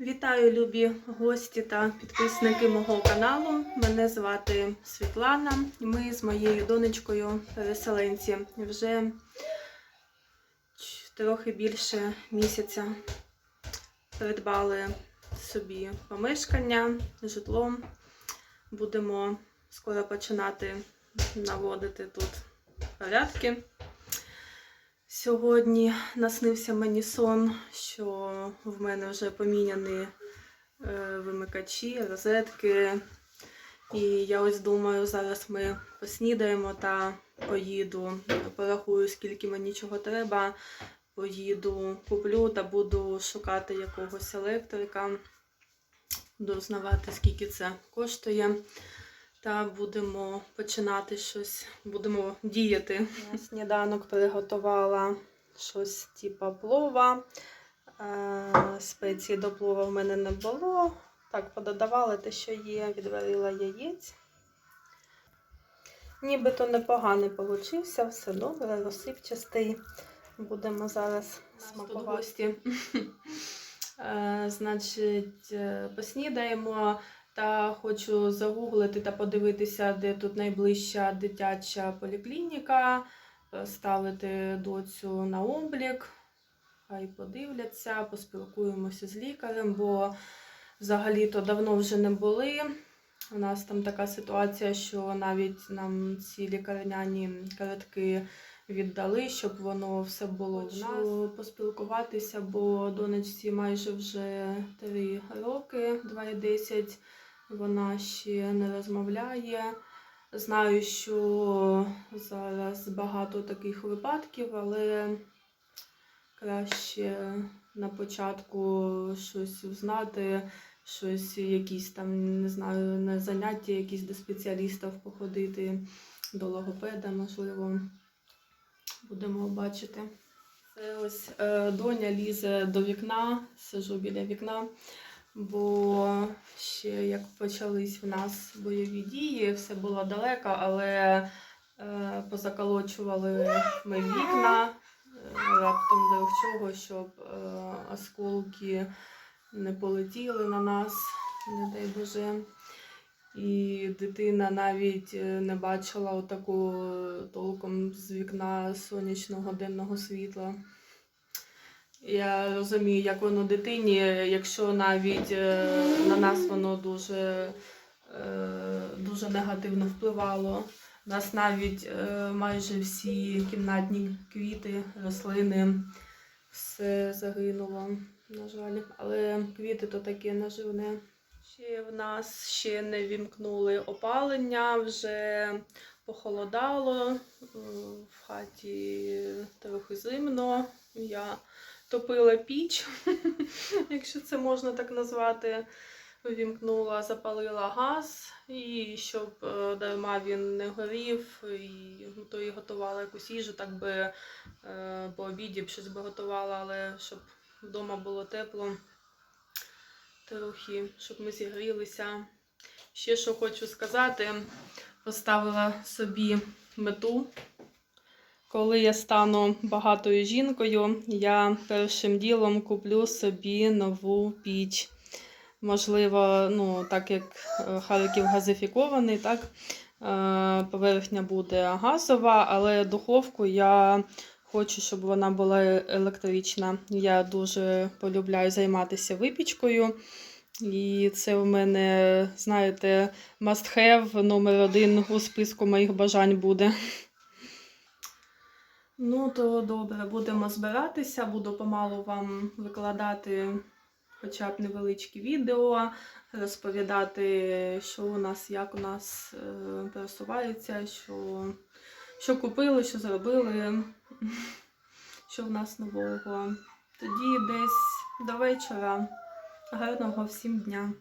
Вітаю, любі гості та підписники мого каналу. Мене звати Світлана. Ми з моєю донечкою переселенці вже трохи більше місяця придбали собі помешкання, житло. Будемо скоро починати наводити тут порядки. Сьогодні наснився мені сон, що в мене вже поміняні е, вимикачі, розетки. І я ось думаю, зараз ми поснідаємо та поїду. Порахую, скільки мені чого треба. Поїду, куплю та буду шукати якогось електрика. Буду знавати, скільки це коштує. Та будемо починати щось, будемо діяти. На сніданок приготувала щось типу плова. Е, Спеції до плова в мене не було. Так, пододавала те, що є, відварила яєць. Нібито непоганий получився, все добре, розсипчастий. Будемо зараз смакувати. Е, Значить, е, поснідаємо. Та хочу загуглити та подивитися, де тут найближча дитяча поліклініка, ставити доцю на облік. Хай подивляться, поспілкуємося з лікарем, бо взагалі-то давно вже не були. У нас там така ситуація, що навіть нам ці лікарняні картки віддали, щоб воно все було в нас. Поспілкуватися, бо донечці майже вже 3 роки, 2,10. Вона ще не розмовляє. Знаю, що зараз багато таких випадків, але краще на початку щось взнати, щось, якісь там, не знаю, на заняття, якісь до спеціалістів походити, до логопеда, можливо, будемо бачити. Це ось е, доня лізе до вікна, сижу біля вікна. Бо ще як почались в нас бойові дії, все було далеко, але е, позаколочували ми вікна е, раптом до чого, щоб е, осколки не полетіли на нас, не дай Боже. І дитина навіть е, не бачила отаку е, толком з вікна сонячного денного світла. Я розумію, як воно дитині, якщо навіть е, на нас воно дуже, е, дуже негативно впливало. У нас навіть е, майже всі кімнатні квіти, рослини, все загинуло, на жаль. Але квіти то таке наживне. Ще в нас ще не вімкнули опалення, вже похолодало, в хаті трохи зимно. Я топила піч, якщо це можна так назвати. Вімкнула, запалила газ, і щоб е, дарма він не горів, і ну, то і готувала якусь їжу, так би е, по обіді б щось би готувала, але щоб вдома було тепло, трохи, щоб ми зігрілися. Ще що хочу сказати, поставила собі мету. Коли я стану багатою жінкою, я першим ділом куплю собі нову піч. Можливо, ну, так як е, Харків газифікований, так, е, поверхня буде газова, але духовку я хочу, щоб вона була електрична. Я дуже полюбляю займатися випічкою. І це в мене, знаєте, must have номер один у списку моїх бажань буде. Ну, то добре, будемо збиратися, буду помалу вам викладати хоча б невеличкі відео, розповідати, що у нас, як у нас е, просувається, що, що купили, що зробили, що в нас нового. Тоді десь до вечора. Гарного всім дня!